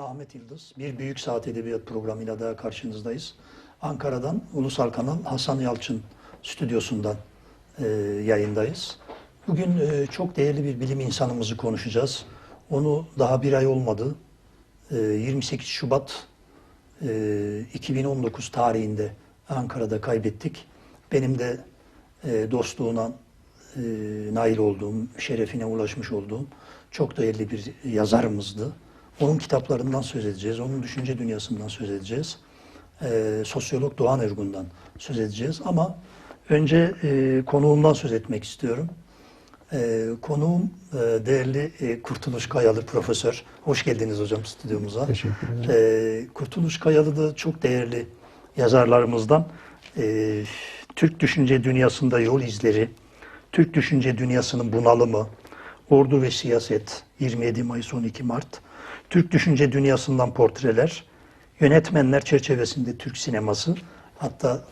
Ahmet Yıldız. Bir Büyük Saat Edebiyat programıyla daha karşınızdayız. Ankara'dan Ulusal Kanal Hasan Yalçın stüdyosundan e, yayındayız. Bugün e, çok değerli bir bilim insanımızı konuşacağız. Onu daha bir ay olmadı. E, 28 Şubat e, 2019 tarihinde Ankara'da kaybettik. Benim de e, dostluğuna e, nail olduğum, şerefine ulaşmış olduğum çok değerli bir yazarımızdı. Onun kitaplarından söz edeceğiz, onun düşünce dünyasından söz edeceğiz. E, sosyolog Doğan Ergun'dan söz edeceğiz ama önce e, konuğumdan söz etmek istiyorum. E, konuğum e, değerli e, Kurtuluş Kayalı Profesör. Hoş geldiniz hocam stüdyomuza. Teşekkür ederim. E, Kurtuluş Kayalı da çok değerli yazarlarımızdan. E, Türk düşünce dünyasında yol izleri, Türk düşünce dünyasının bunalımı, ordu ve siyaset, 27 Mayıs 12 Mart, Türk düşünce dünyasından portreler, yönetmenler çerçevesinde Türk sineması, hatta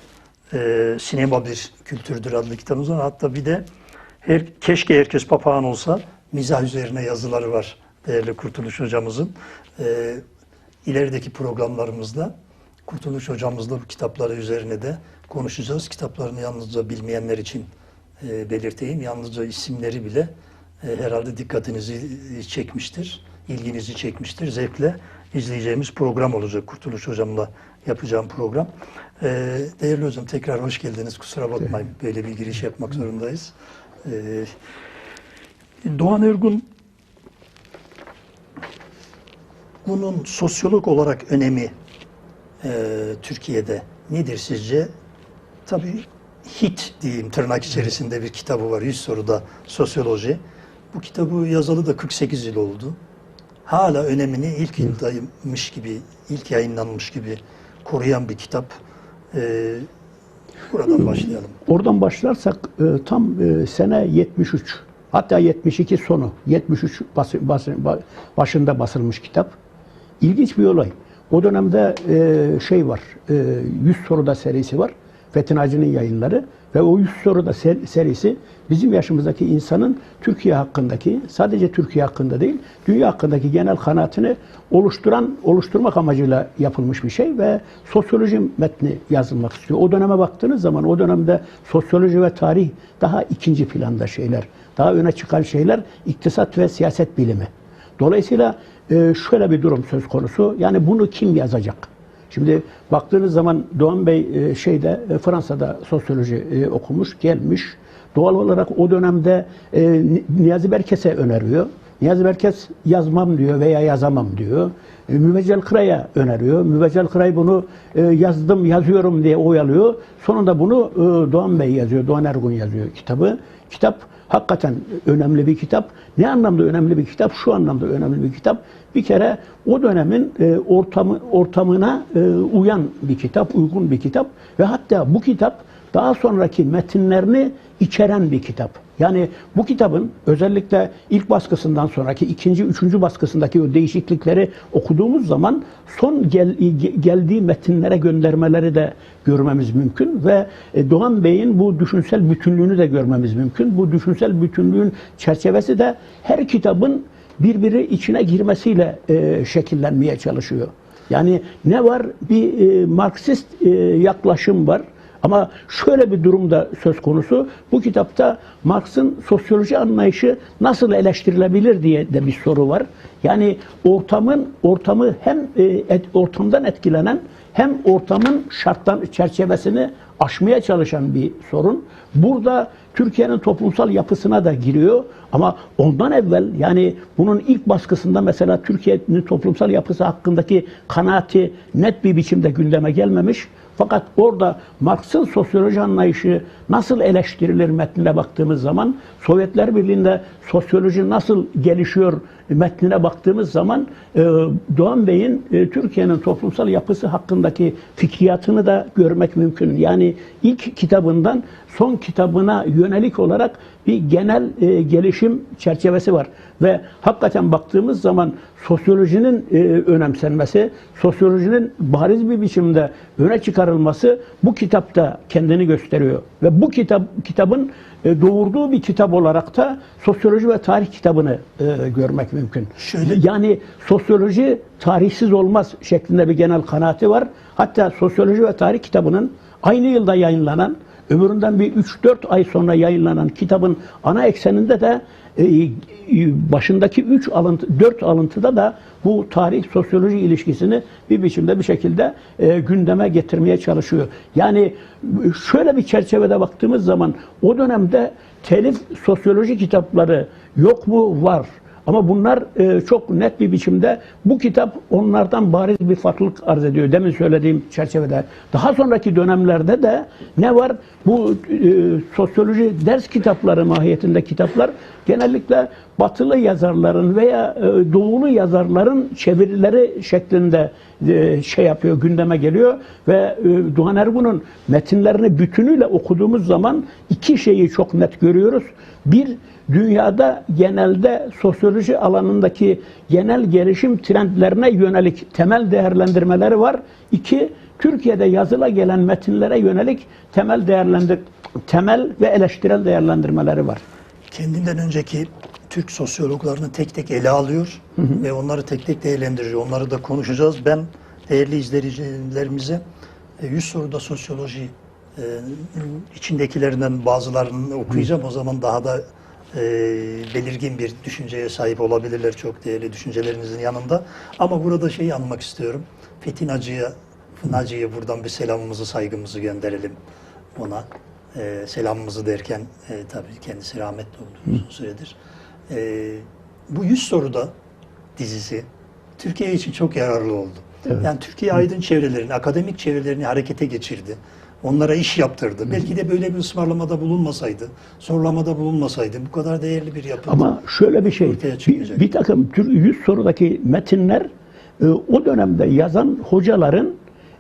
e, sinema bir kültürdür adlı kitabımız var. Hatta bir de her, keşke herkes papağan olsa mizah üzerine yazıları var değerli Kurtuluş hocamızın. E, ilerideki programlarımızda Kurtuluş hocamızla bu kitapları üzerine de konuşacağız. Kitaplarını yalnızca bilmeyenler için e, belirteyim. Yalnızca isimleri bile e, herhalde dikkatinizi çekmiştir, ilginizi çekmiştir. Zevkle izleyeceğimiz program olacak Kurtuluş hocamla yapacağım program. E, değerli hocam tekrar hoş geldiniz. Kusura bakmayın böyle bir giriş yapmak zorundayız. E, Doğan Ergun bunun sosyolog olarak önemi e, Türkiye'de nedir sizce? Tabii HIT diyeyim tırnak içerisinde bir kitabı var. 100 soruda sosyoloji. Bu kitabı yazalı da 48 yıl oldu. Hala önemini ilk yıldaymış gibi, ilk yayınlanmış gibi koruyan bir kitap. E, buradan başlayalım. Oradan başlarsak e, tam e, sene 73 hatta 72 sonu 73 bası- bası- ba- başında basılmış kitap. İlginç bir olay. O dönemde e, şey var. E, 100 soruda serisi var. Fethi Naci'nin yayınları ve o 100 soruda ser- serisi bizim yaşımızdaki insanın Türkiye hakkındaki sadece Türkiye hakkında değil dünya hakkındaki genel kanaatini oluşturan oluşturmak amacıyla yapılmış bir şey ve sosyoloji metni yazılmak istiyor. O döneme baktığınız zaman o dönemde sosyoloji ve tarih daha ikinci planda şeyler. Daha öne çıkan şeyler iktisat ve siyaset bilimi. Dolayısıyla e, şöyle bir durum söz konusu. Yani bunu kim yazacak? Şimdi baktığınız zaman Doğan Bey e, şeyde e, Fransa'da sosyoloji okumuş, gelmiş. Doğal olarak o dönemde e, Ni- Niyazi Berkes'e öneriyor. Niyazi Berkes yazmam diyor veya yazamam diyor. E, Müveccel Kıray'a öneriyor. Müveccel Kıray bunu e, yazdım, yazıyorum diye oyalıyor. Sonunda bunu e, Doğan Bey yazıyor, Doğan Ergun yazıyor kitabı. Kitap hakikaten önemli bir kitap. Ne anlamda önemli bir kitap? Şu anlamda önemli bir kitap. Bir kere o dönemin e, ortamı ortamına e, uyan bir kitap, uygun bir kitap ve hatta bu kitap daha sonraki metinlerini içeren bir kitap. Yani bu kitabın özellikle ilk baskısından sonraki ikinci, üçüncü baskısındaki o değişiklikleri okuduğumuz zaman son gel- ge- geldiği metinlere göndermeleri de görmemiz mümkün ve e, Doğan Bey'in bu düşünsel bütünlüğünü de görmemiz mümkün. Bu düşünsel bütünlüğün çerçevesi de her kitabın birbiri içine girmesiyle e, şekillenmeye çalışıyor. Yani ne var? Bir e, Marksist e, yaklaşım var. Ama şöyle bir durum da söz konusu. Bu kitapta Marx'ın sosyoloji anlayışı nasıl eleştirilebilir diye de bir soru var. Yani ortamın ortamı hem e, et- ortamdan etkilenen hem ortamın şarttan çerçevesini aşmaya çalışan bir sorun. Burada Türkiye'nin toplumsal yapısına da giriyor ama ondan evvel yani bunun ilk baskısında mesela Türkiye'nin toplumsal yapısı hakkındaki kanaati net bir biçimde gündeme gelmemiş. Fakat orada Marx'ın sosyoloji anlayışı nasıl eleştirilir metnine baktığımız zaman Sovyetler Birliği'nde sosyoloji nasıl gelişiyor metnine baktığımız zaman e, Doğan Bey'in e, Türkiye'nin toplumsal yapısı hakkındaki fikriyatını da görmek mümkün. Yani ilk kitabından son kitabına yönelik olarak bir genel e, gelişim çerçevesi var. Ve hakikaten baktığımız zaman sosyolojinin e, önemsenmesi, sosyolojinin bariz bir biçimde öne çıkarılması bu kitapta kendini gösteriyor. Ve bu kitap kitabın doğurduğu bir kitap olarak da sosyoloji ve tarih kitabını e, görmek mümkün. Şöyle- Yani sosyoloji tarihsiz olmaz şeklinde bir genel kanaati var. Hatta sosyoloji ve tarih kitabının aynı yılda yayınlanan, ömründen bir 3-4 ay sonra yayınlanan kitabın ana ekseninde de e, e, başındaki 3 alıntı, 4 alıntıda da bu tarih sosyoloji ilişkisini bir biçimde bir şekilde e, gündeme getirmeye çalışıyor. Yani şöyle bir çerçevede baktığımız zaman o dönemde telif sosyoloji kitapları yok mu? Var. Ama bunlar e, çok net bir biçimde bu kitap onlardan bariz bir farklılık arz ediyor. Demin söylediğim çerçevede. Daha sonraki dönemlerde de ne var? Bu e, sosyoloji ders kitapları mahiyetinde kitaplar genellikle batılı yazarların veya e, doğulu yazarların çevirileri şeklinde e, şey yapıyor, gündeme geliyor ve e, Doğan Ergun'un metinlerini bütünüyle okuduğumuz zaman iki şeyi çok net görüyoruz. Bir, dünyada genelde sosyoloji alanındaki genel gelişim trendlerine yönelik temel değerlendirmeleri var. İki, Türkiye'de yazıla gelen metinlere yönelik temel değerlendir temel ve eleştirel değerlendirmeleri var. Kendinden önceki Türk sosyologlarını tek tek ele alıyor ve onları tek tek değerlendiriyor. Onları da konuşacağız. Ben değerli izleyicilerimize e, 100 soruda sosyoloji e, içindekilerinden bazılarını okuyacağım. O zaman daha da e, belirgin bir düşünceye sahip olabilirler çok değerli düşüncelerinizin yanında. Ama burada şeyi anmak istiyorum. Fethi Hacı'ya Naci'ye buradan bir selamımızı, saygımızı gönderelim ona. E, selamımızı derken e, tabii kendisi rahmetli oldu uzun süredir. E, bu 100 soruda dizisi Türkiye için çok yararlı oldu. Yani Türkiye aydın çevrelerini, akademik çevrelerini harekete geçirdi. Onlara iş yaptırdı. Belki de böyle bir ısmarlamada bulunmasaydı, zorlamada bulunmasaydı bu kadar değerli bir yapı. Ama şöyle bir şey, bir, bir takım tür 100 sorudaki metinler e, o dönemde yazan hocaların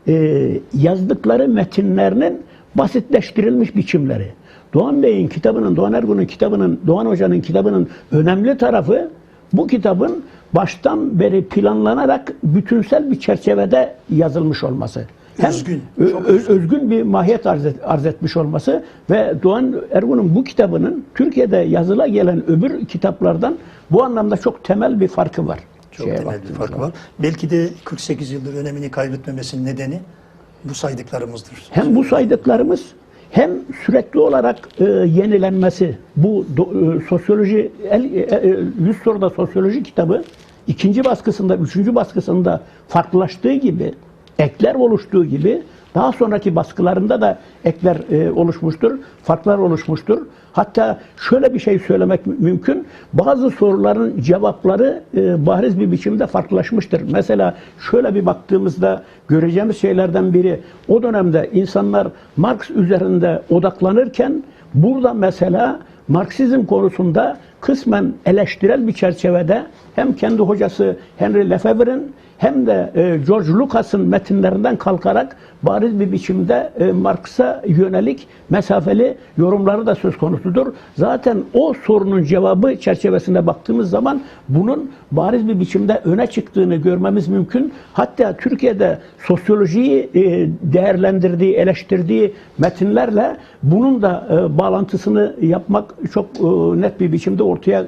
e, yazdıkları metinlerinin basitleştirilmiş biçimleri. Doğan Bey'in kitabının, Doğan Ergun'un kitabının, Doğan Hoca'nın kitabının önemli tarafı bu kitabın baştan beri planlanarak bütünsel bir çerçevede yazılmış olması. Özgün, ö- çok ö- özgün bir mahiyet arz, et- arz etmiş olması ve Doğan Ergun'un bu kitabının Türkiye'de yazıla gelen öbür kitaplardan bu anlamda çok temel bir farkı var. Çok temel bir farkı var. Belki de 48 yıldır önemini kaybetmemesinin nedeni bu saydıklarımızdır. Hem bu saydıklarımız hem sürekli olarak e, yenilenmesi bu do- e, sosyoloji el, e, e, 100 soruda sosyoloji kitabı ikinci baskısında, üçüncü baskısında farklılaştığı gibi ekler oluştuğu gibi daha sonraki baskılarında da ekler e, oluşmuştur, farklar oluşmuştur. Hatta şöyle bir şey söylemek mü- mümkün. Bazı soruların cevapları e, bariz bir biçimde farklılaşmıştır. Mesela şöyle bir baktığımızda göreceğimiz şeylerden biri o dönemde insanlar Marx üzerinde odaklanırken burada mesela Marksizm konusunda kısmen eleştirel bir çerçevede hem kendi hocası Henry Lefebvre'in hem de e, George Lucas'ın metinlerinden kalkarak bariz bir biçimde e, Marx'a yönelik mesafeli yorumları da söz konusudur. Zaten o sorunun cevabı çerçevesinde baktığımız zaman bunun bariz bir biçimde öne çıktığını görmemiz mümkün. Hatta Türkiye'de sosyolojiyi e, değerlendirdiği, eleştirdiği metinlerle bunun da e, bağlantısını yapmak çok net bir biçimde ortaya e,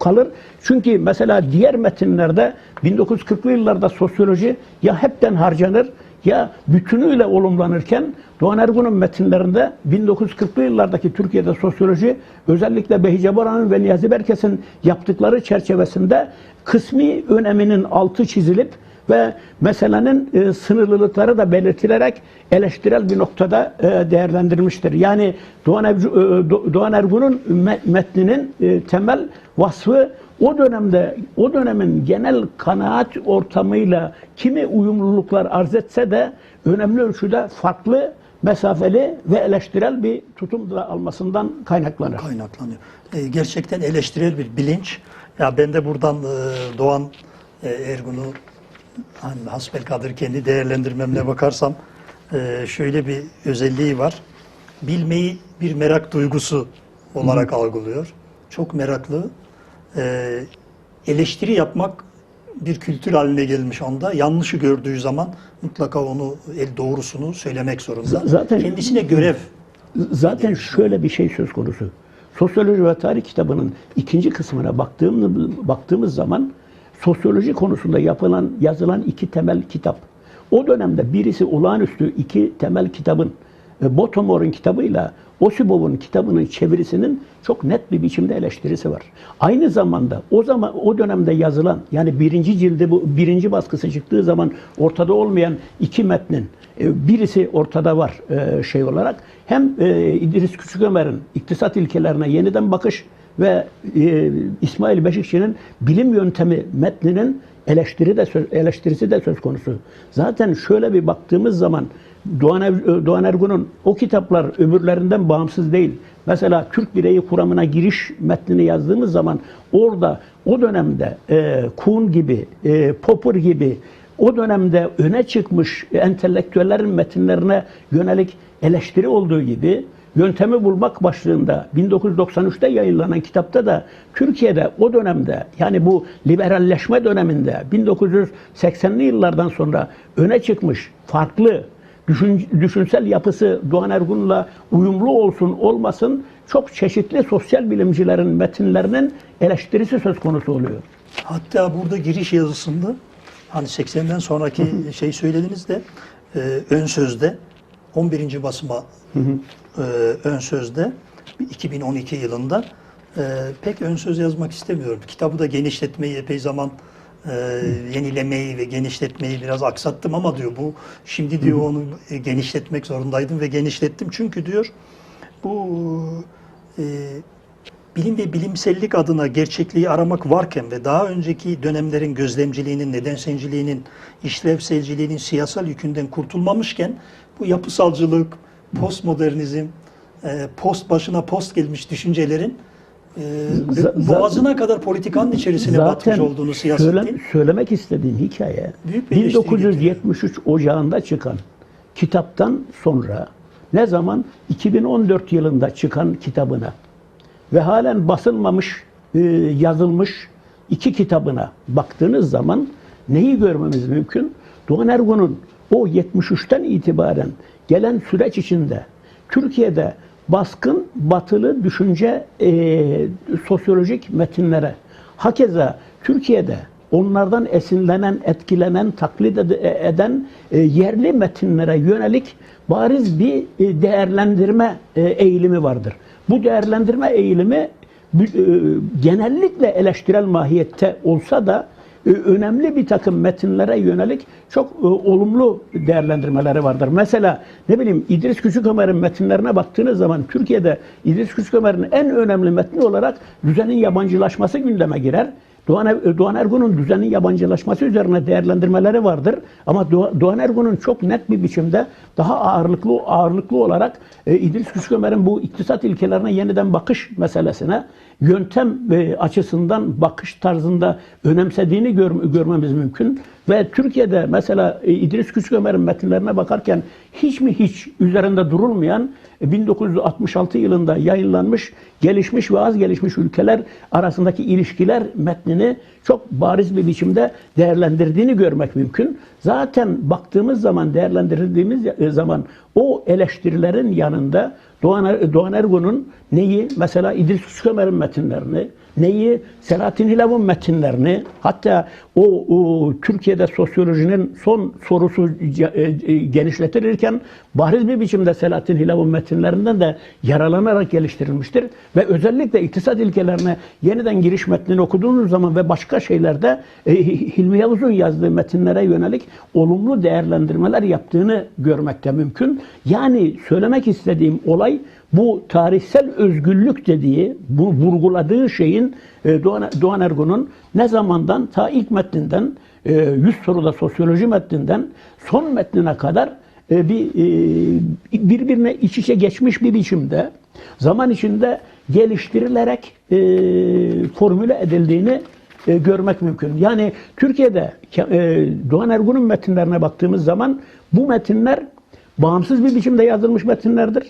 kalır. Çünkü mesela diğer metinlerde 1940'lı yıllarda sosyoloji ya hepten harcanır ya bütünüyle olumlanırken Doğan Ergun'un metinlerinde 1940'lı yıllardaki Türkiye'de sosyoloji özellikle Behice Boran'ın ve Niyazi Berkes'in yaptıkları çerçevesinde kısmi öneminin altı çizilip ve meselenin e, sınırlılıkları da belirtilerek eleştirel bir noktada e, değerlendirilmiştir. Yani Doğan, Evcu, e, Do- Doğan Ergun'un me- metninin e, temel vasfı o dönemde o dönemin genel kanaat ortamıyla kimi uyumluluklar arz etse de önemli ölçüde farklı, mesafeli ve eleştirel bir tutum da almasından kaynaklanır. kaynaklanıyor. E, gerçekten eleştirel bir bilinç. Ya ben de buradan e, Doğan e, Ergun'u hani hasbelkader kendi değerlendirmemle bakarsam e, şöyle bir özelliği var. Bilmeyi bir merak duygusu olarak algılıyor. Çok meraklı. E, eleştiri yapmak bir kültür haline gelmiş onda. Yanlışı gördüğü zaman mutlaka onu el doğrusunu söylemek zorunda. Zaten- kendisine görev Zaten şöyle bir şey söz konusu. Sosyoloji ve tarih kitabının ikinci kısmına baktığımız, baktığımız zaman sosyoloji konusunda yapılan, yazılan iki temel kitap. O dönemde birisi olağanüstü iki temel kitabın, e, Bottomor'un kitabıyla Osibov'un kitabının çevirisinin çok net bir biçimde eleştirisi var. Aynı zamanda o zaman o dönemde yazılan yani birinci cildi bu birinci baskısı çıktığı zaman ortada olmayan iki metnin e, birisi ortada var e, şey olarak. Hem e, İdris Küçükömer'in iktisat ilkelerine yeniden bakış ve İsmail Beşikçi'nin bilim yöntemi metninin eleştiri de söz, eleştirisi de söz konusu. Zaten şöyle bir baktığımız zaman Doğan, Er- Doğan Ergun'un o kitaplar öbürlerinden bağımsız değil. Mesela Türk bireyi kuramına giriş metnini yazdığımız zaman orada o dönemde e, Kuhn gibi, e, Popper gibi o dönemde öne çıkmış entelektüellerin metinlerine yönelik eleştiri olduğu gibi Yöntemi Bulmak başlığında 1993'te yayınlanan kitapta da Türkiye'de o dönemde yani bu liberalleşme döneminde 1980'li yıllardan sonra öne çıkmış farklı düşün, düşünsel yapısı Doğan Ergun'la uyumlu olsun olmasın çok çeşitli sosyal bilimcilerin metinlerinin eleştirisi söz konusu oluyor. Hatta burada giriş yazısında hani 80'den sonraki şey söylediniz de e, ön sözde 11. basıma e, ön sözde 2012 yılında. E, pek ön söz yazmak istemiyorum. Kitabı da genişletmeyi epey zaman e, yenilemeyi ve genişletmeyi biraz aksattım ama diyor bu şimdi diyor onu e, genişletmek zorundaydım ve genişlettim. Çünkü diyor bu e, bilim ve bilimsellik adına gerçekliği aramak varken ve daha önceki dönemlerin gözlemciliğinin, nedenselciliğinin, işlevselciliğinin siyasal yükünden kurtulmamışken bu yapısalcılık, postmodernizm, e, post başına post gelmiş düşüncelerin e, Z- boğazına kadar politikanın içerisine batmış olduğunu siyasetin. söyle- söylemek istediğim hikaye Büyük bir eleştiri 1973 Ocağı'nda çıkan kitaptan sonra ne zaman 2014 yılında çıkan kitabına ve halen basılmamış, e, yazılmış iki kitabına baktığınız zaman neyi görmemiz mümkün? Doğan Ergun'un o 73'ten itibaren gelen süreç içinde Türkiye'de baskın batılı düşünce e, sosyolojik metinlere hakeza Türkiye'de onlardan esinlenen, etkilenen, taklit ed- eden e, yerli metinlere yönelik bariz bir e, değerlendirme e, eğilimi vardır. Bu değerlendirme eğilimi e, genellikle eleştirel mahiyette olsa da e, önemli bir takım metinlere yönelik çok e, olumlu değerlendirmeleri vardır. Mesela ne bileyim İdris Küçükömer'in metinlerine baktığınız zaman Türkiye'de İdris Küçükömer'in en önemli metni olarak düzenin yabancılaşması gündeme girer. Doğan, Er- Doğan Ergun'un düzenin yabancılaşması üzerine değerlendirmeleri vardır. Ama Doğa- Doğan Ergun'un çok net bir biçimde daha ağırlıklı ağırlıklı olarak e, İdris Küçükömer'in bu iktisat ilkelerine yeniden bakış meselesine yöntem e, açısından bakış tarzında önemsediğini gör- görmemiz mümkün. Ve Türkiye'de mesela e, İdris Küçükömer'in metinlerine bakarken hiç mi hiç üzerinde durulmayan e, 1966 yılında yayınlanmış gelişmiş ve az gelişmiş ülkeler arasındaki ilişkiler metnini çok bariz bir biçimde değerlendirdiğini görmek mümkün. Zaten baktığımız zaman, değerlendirdiğimiz e, zaman o eleştirilerin yanında Doğan, Er- Doğan Ergun'un neyi, mesela İdris Küçükömer'in metinlerini, neyi, Selahattin Hilav'ın metinlerini, hatta o, o Türkiye'de sosyolojinin son sorusu e, e, genişletilirken bariz bir biçimde Selahattin Hilav'ın metinlerinden de yaralanarak geliştirilmiştir. Ve özellikle iktisat ilkelerine yeniden giriş metnini okuduğunuz zaman ve başka şeylerde e, Hilmi Yavuz'un yazdığı metinlere yönelik olumlu değerlendirmeler yaptığını görmekte mümkün. Yani söylemek istediğim olay bu tarihsel özgürlük dediği, bu vurguladığı şeyin e, Doğan, Ergun'un ne zamandan ta ilk metninden, e, 100 soruda sosyoloji metninden son metnine kadar e, bir e, birbirine iç içe geçmiş bir biçimde zaman içinde geliştirilerek e, formüle edildiğini e, görmek mümkün. Yani Türkiye'de e, Doğan Ergun'un metinlerine baktığımız zaman bu metinler bağımsız bir biçimde yazılmış metinlerdir.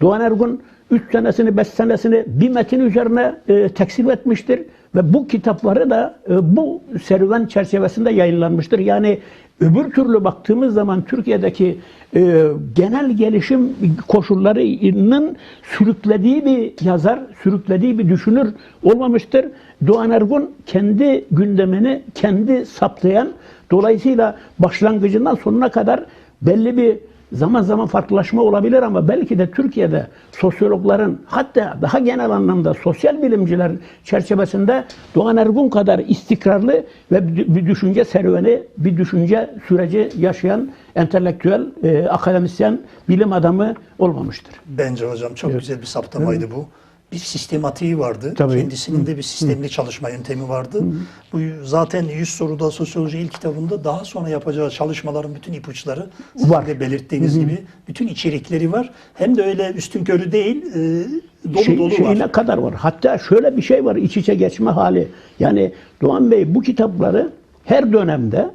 Doğan Ergun 3 senesini, 5 senesini bir metin üzerine e, teksip etmiştir ve bu kitapları da e, bu serüven çerçevesinde yayınlanmıştır. Yani öbür türlü baktığımız zaman Türkiye'deki e, genel gelişim koşullarının sürüklediği bir yazar, sürüklediği bir düşünür olmamıştır. Doğan Ergun kendi gündemini kendi saptayan, dolayısıyla başlangıcından sonuna kadar belli bir zaman zaman farklılaşma olabilir ama belki de Türkiye'de sosyologların hatta daha genel anlamda sosyal bilimciler çerçevesinde Doğan Ergun kadar istikrarlı ve bir düşünce serüveni, bir düşünce süreci yaşayan entelektüel, e, akademisyen, bilim adamı olmamıştır. Bence hocam çok güzel bir saptamaydı bu. Bir sistematiği vardı. Tabii. Kendisinin de bir sistemli çalışma yöntemi vardı. Bu zaten 100 soruda sosyoloji ilk kitabında daha sonra yapacağı çalışmaların bütün ipuçları sizin Var. de belirttiğiniz gibi bütün içerikleri var. Hem de öyle üstün körü değil, e, dolu şey, dolu şeyine var. kadar var. Hatta şöyle bir şey var iç içe geçme hali. Yani Doğan Bey bu kitapları her dönemde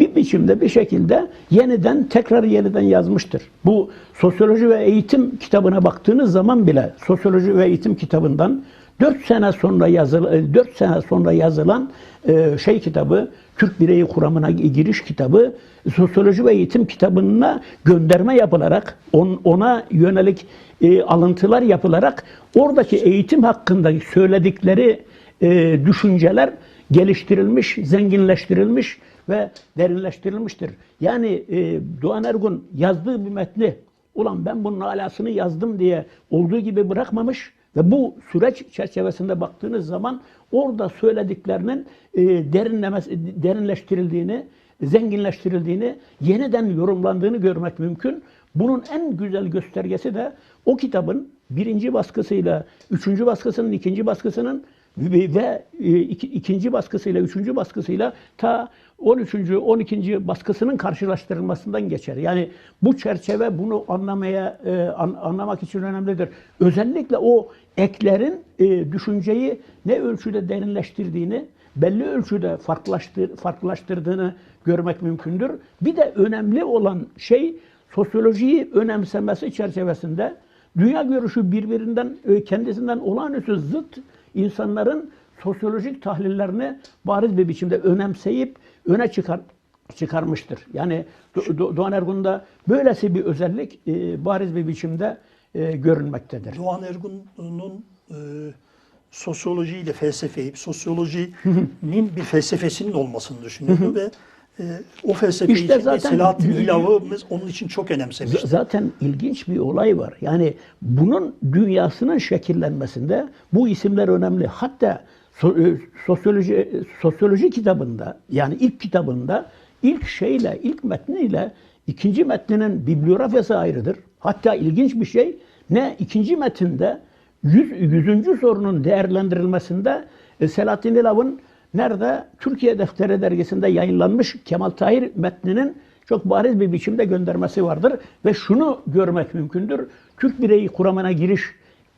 bir biçimde bir şekilde yeniden tekrar yeniden yazmıştır. Bu sosyoloji ve eğitim kitabına baktığınız zaman bile sosyoloji ve eğitim kitabından 4 sene sonra yazılan 4 sene sonra yazılan e, şey kitabı Türk bireyi kuramına giriş kitabı sosyoloji ve eğitim kitabına gönderme yapılarak on- ona yönelik e, alıntılar yapılarak oradaki eğitim hakkında söyledikleri e, düşünceler geliştirilmiş, zenginleştirilmiş ve derinleştirilmiştir. Yani e, Doğan Ergun yazdığı bir metni ulan ben bunun alasını yazdım diye olduğu gibi bırakmamış ve bu süreç çerçevesinde baktığınız zaman orada söylediklerinin e, derinlemesi, derinleştirildiğini, zenginleştirildiğini, yeniden yorumlandığını görmek mümkün. Bunun en güzel göstergesi de o kitabın birinci baskısıyla üçüncü baskısının, ikinci baskısının ve e, iki- ikinci baskısıyla üçüncü baskısıyla ta 13. 12. baskısının karşılaştırılmasından geçer. Yani bu çerçeve bunu anlamaya e, an- anlamak için önemlidir. Özellikle o eklerin e, düşünceyi ne ölçüde derinleştirdiğini, belli ölçüde farklılaştır, farklılaştırdığını görmek mümkündür. Bir de önemli olan şey sosyolojiyi önemsemesi çerçevesinde dünya görüşü birbirinden kendisinden olağanüstü zıt insanların sosyolojik tahlillerini bariz bir biçimde önemseyip öne çıkar çıkarmıştır. Yani Do- Do- Doğan Ergun'da böylesi bir özellik e, bariz bir biçimde e, görünmektedir. Doğan Ergun'un e, sosyoloji ile felsefeyi, sosyolojinin bir felsefesinin olmasını düşünüyordu ve e, o felsefe İşte zaten- Selahattin İlav'ı onun için çok önemsemişti. Zaten ilginç bir olay var. Yani bunun dünyasının şekillenmesinde bu isimler önemli. Hatta so- e, sosyoloji sosyoloji kitabında yani ilk kitabında ilk şeyle, ilk metniyle ikinci metninin bibliografyası ayrıdır. Hatta ilginç bir şey ne ikinci metinde yüz, yüzüncü sorunun değerlendirilmesinde e, Selahattin İlav'ın nerede? Türkiye Defteri dergisinde yayınlanmış Kemal Tahir metninin çok bariz bir biçimde göndermesi vardır. Ve şunu görmek mümkündür. Türk bireyi kuramına giriş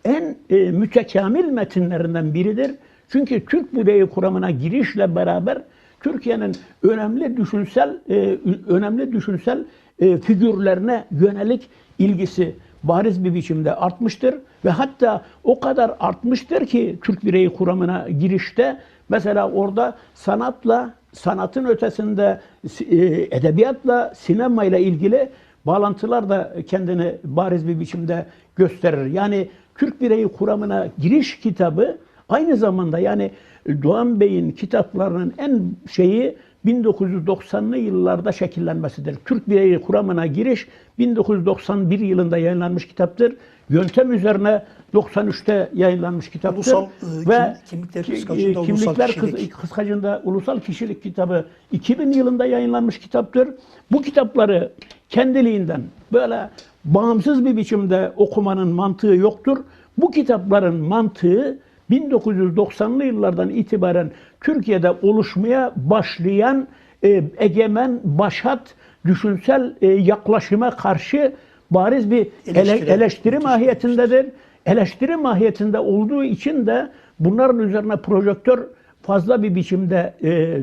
en e, mütekamil metinlerinden biridir. Çünkü Türk bireyi kuramına girişle beraber Türkiye'nin önemli düşünsel e, önemli düşünsel e, figürlerine yönelik ilgisi bariz bir biçimde artmıştır ve hatta o kadar artmıştır ki Türk bireyi kuramına girişte mesela orada sanatla sanatın ötesinde e, edebiyatla sinemayla ilgili bağlantılar da kendini bariz bir biçimde gösterir. Yani Türk bireyi kuramına giriş kitabı aynı zamanda yani Doğan Bey'in kitaplarının en şeyi 1990'lı yıllarda şekillenmesidir. Türk bireyi kuramına giriş 1991 yılında yayınlanmış kitaptır. Yöntem üzerine 93'te yayınlanmış kitaptır. Ulusal, e, ve kim- kimlikler ki- kıskacında e, ulusal kimlikler kişilik. kıskacında ulusal kişilik kitabı 2000 yılında yayınlanmış kitaptır. Bu kitapları kendiliğinden böyle bağımsız bir biçimde okumanın mantığı yoktur. Bu kitapların mantığı 1990'lı yıllardan itibaren Türkiye'de oluşmaya başlayan e, egemen, başat, düşünsel e, yaklaşıma karşı bariz bir ele- Eleştiri. eleştiri Müthiş mahiyetindedir. Eleştiri mahiyetinde olduğu için de bunların üzerine projektör fazla bir biçimde e,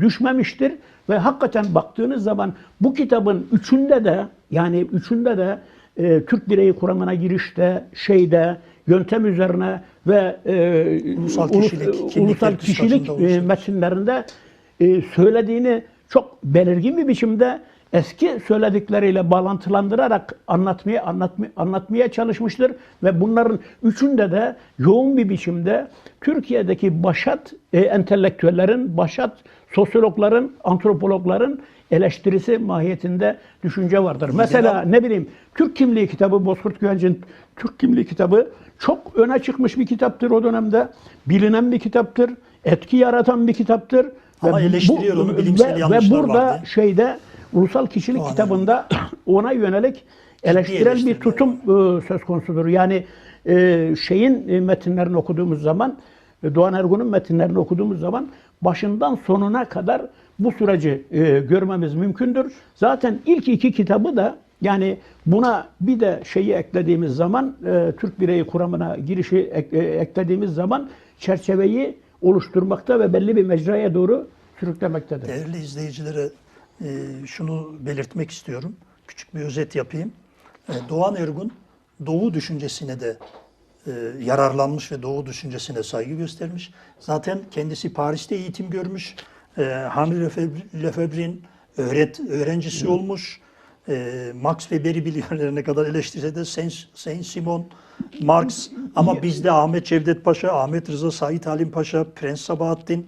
düşmemiştir ve hakikaten baktığınız zaman bu kitabın üçünde de yani üçünde de e, Türk bireyi kuramına girişte, şeyde, yöntem üzerine ve e, Ulusal ulus- kişilik, ulusal kişilik e, metinlerinde e, söylediğini çok belirgin bir biçimde eski söyledikleriyle bağlantılandırarak anlatmaya anlatmaya, anlatmaya çalışmıştır. Ve bunların üçünde de yoğun bir biçimde Türkiye'deki başat e, entelektüellerin, başat sosyologların, antropologların eleştirisi mahiyetinde düşünce vardır. Mesela ne bileyim Türk kimliği kitabı Bozkurt Güvenc'in Türk kimliği kitabı çok öne çıkmış bir kitaptır o dönemde. Bilinen bir kitaptır. Etki yaratan bir kitaptır. Ama eleştiriyor onu, bilimsel ve, yanlışlar ve burada vardı. şeyde Ulusal Kişilik Doğan kitabında ona yönelik eleştirel bir tutum e, söz konusudur. Yani e, şeyin e, metinlerini okuduğumuz zaman Doğan Ergun'un metinlerini okuduğumuz zaman başından sonuna kadar bu süreci e, görmemiz mümkündür. Zaten ilk iki kitabı da yani buna bir de şeyi eklediğimiz zaman e, Türk bireyi kuramına girişi ek- e, eklediğimiz zaman çerçeveyi oluşturmakta ve belli bir mecraya doğru sürüklemektedir. Değerli izleyicilere e, şunu belirtmek istiyorum. Küçük bir özet yapayım. E, Doğan Ergun Doğu düşüncesine de e, yararlanmış ve Doğu düşüncesine saygı göstermiş. Zaten kendisi Paris'te eğitim görmüş. E, Henri Lefebvre- Lefebvre'in öğret, öğrencisi olmuş. E, Max Weber'i biliyor ne kadar eleştirse de Saint, Saint Simon, Marx ama bizde Ahmet Cevdet Paşa, Ahmet Rıza Sait Halim Paşa, Prens Sabahattin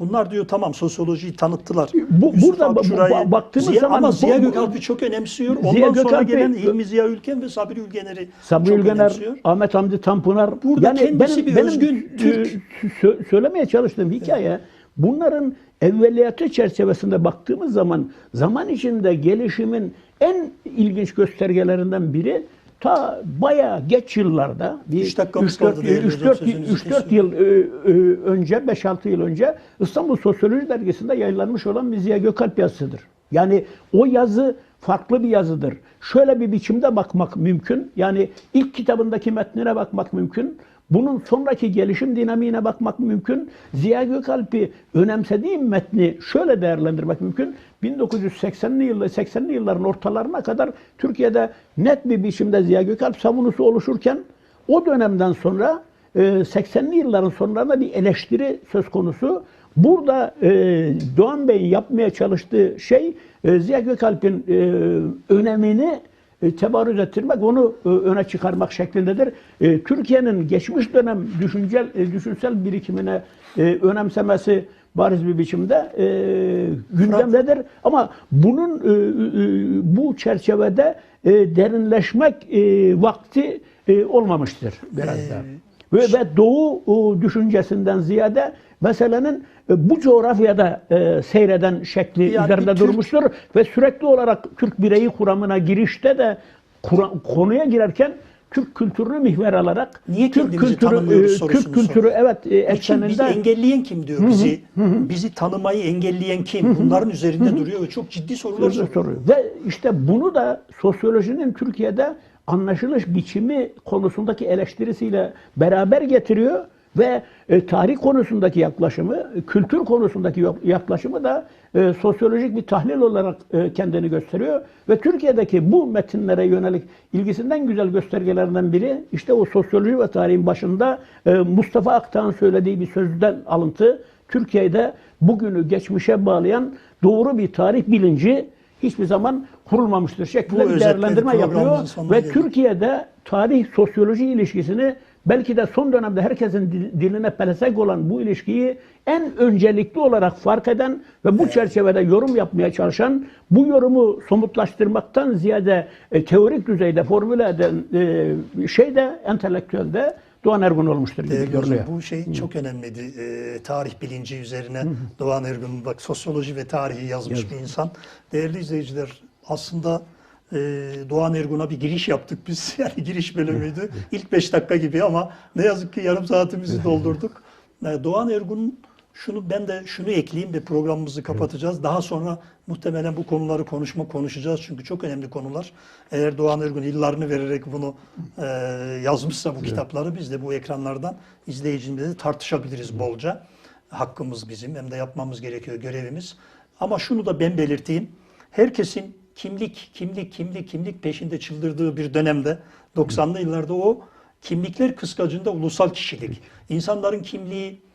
Bunlar diyor tamam sosyolojiyi tanıttılar. Bu- Yusuf burada ba- Akçuray'ı, ba- baktığımız Ziya, zaman ama Ziya Gökalp'i çok önemsiyor. Ondan Ziya sonra Gökalp'i- gelen İlmi Ziya Ülken ve Sabri Ülgener'i Sabri çok Ülgener, önemsiyor. Ahmet Hamdi Tanpınar. Burada kendisi bir özgün Türk. e, sö- söylemeye çalıştığım hikaye bunların evveliyatı çerçevesinde baktığımız zaman zaman içinde gelişimin en ilginç göstergelerinden biri ta bayağı geç yıllarda bir Üç dakikamız 3-4 kaldı değerli hocam, 3-4 sözünüzü 3-4 yıl e, e, önce 5-6 yıl önce İstanbul Sosyoloji Dergisi'nde yayınlanmış olan bir Ziya Gökalp yazısıdır. Yani o yazı farklı bir yazıdır. Şöyle bir biçimde bakmak mümkün. Yani ilk kitabındaki metnine bakmak mümkün. Bunun sonraki gelişim dinamiğine bakmak mümkün. Ziya Gökalp'i önemsediğim metni şöyle değerlendirmek mümkün. 1980'li yıllar 80'li yılların ortalarına kadar Türkiye'de net bir biçimde Ziya Gökalp savunusu oluşurken o dönemden sonra e, 80'li yılların sonlarında bir eleştiri söz konusu. Burada e, Doğan Bey'in yapmaya çalıştığı şey e, Ziya Gökalp'in e, önemini e, tebarüz ettirmek, onu e, öne çıkarmak şeklindedir. E, Türkiye'nin geçmiş dönem düşüncel, e, düşünsel birikimine e, önemsemesi bariz bir biçimde e, gündemdedir. Ama bunun e, e, bu çerçevede e, derinleşmek e, vakti e, olmamıştır biraz Ee, da. Ve, ve Doğu e, düşüncesinden ziyade meselenin e, bu coğrafyada e, seyreden şekli Yani üzerinde Türk- durmuştur ve sürekli olarak Türk bireyi kuramına girişte de kura- konuya girerken Türk kültürünü mihver alarak Niye Türk kültürü e, Türk kültürü soruyor. evet e, bizi engelleyen kim diyor bizi. Bizi tanımayı engelleyen kim? Bunların üzerinde duruyor ve çok ciddi sorular soru- soruyor. soruyor. Ve işte bunu da sosyolojinin Türkiye'de anlaşılış biçimi konusundaki eleştirisiyle beraber getiriyor ve e, tarih konusundaki yaklaşımı, kültür konusundaki yaklaşımı da e, sosyolojik bir tahlil olarak e, kendini gösteriyor ve Türkiye'deki bu metinlere yönelik ilgisinden güzel göstergelerinden biri işte o sosyoloji ve tarihin başında Mustafa Aktan'ın söylediği bir sözden alıntı. Türkiye'de bugünü geçmişe bağlayan doğru bir tarih bilinci hiçbir zaman kurulmamıştır şeklinde bir değerlendirme yapıyor ve geldik. Türkiye'de tarih sosyoloji ilişkisini belki de son dönemde herkesin dil- diline pelesenk olan bu ilişkiyi en öncelikli olarak fark eden ve bu çerçevede yorum yapmaya çalışan, bu yorumu somutlaştırmaktan ziyade e, teorik düzeyde formüle eden e, şey de entelektüelde Doğan Ergun olmuştur gibi Değerli hocam, görünüyor. bu şey çok önemliydi. Ee, tarih bilinci üzerine Doğan Ergun bak sosyoloji ve tarihi yazmış bir insan. Değerli izleyiciler aslında e, Doğan Ergun'a bir giriş yaptık biz. Yani giriş bölümüydü. İlk 5 dakika gibi ama ne yazık ki yarım saatimizi doldurduk. Ee, Doğan Ergun şunu ben de şunu ekleyeyim ve programımızı kapatacağız. Daha sonra muhtemelen bu konuları konuşma konuşacağız çünkü çok önemli konular. Eğer Doğan Ergun yıllarını vererek bunu e, yazmışsa bu kitapları biz de bu ekranlardan izleyicimizle tartışabiliriz bolca. Hakkımız bizim hem de yapmamız gerekiyor görevimiz. Ama şunu da ben belirteyim. Herkesin kimlik, kimlik, kimlik, kimlik peşinde çıldırdığı bir dönemde 90'lı yıllarda o kimlikler kıskacında ulusal kişilik. İnsanların kimliği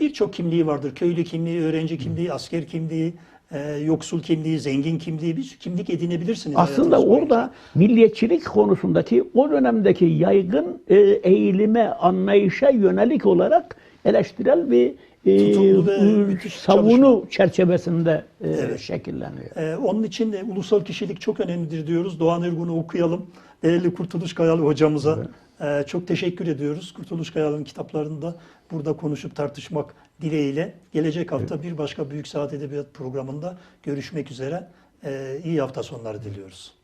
birçok kimliği vardır. Köylü kimliği, öğrenci kimliği, asker kimliği, e, yoksul kimliği, zengin kimliği bir kimlik edinebilirsiniz. Aslında hayatınız boyunca. orada milliyetçilik konusundaki o dönemdeki yaygın e, eğilime, anlayışa yönelik olarak eleştirel bir e, e, savunu çerçevesinde e, Evet. şekilleniyor. Ee, onun için de ulusal kişilik çok önemlidir diyoruz. Doğan Ergun'u okuyalım. Değerli Kurtuluş Kayalı hocamıza e, çok teşekkür ediyoruz. Kurtuluş Kayalı'nın kitaplarını da burada konuşup tartışmak dileğiyle. Gelecek hafta bir başka Büyük Saat Edebiyat programında görüşmek üzere. Ee, iyi hafta sonları diliyoruz.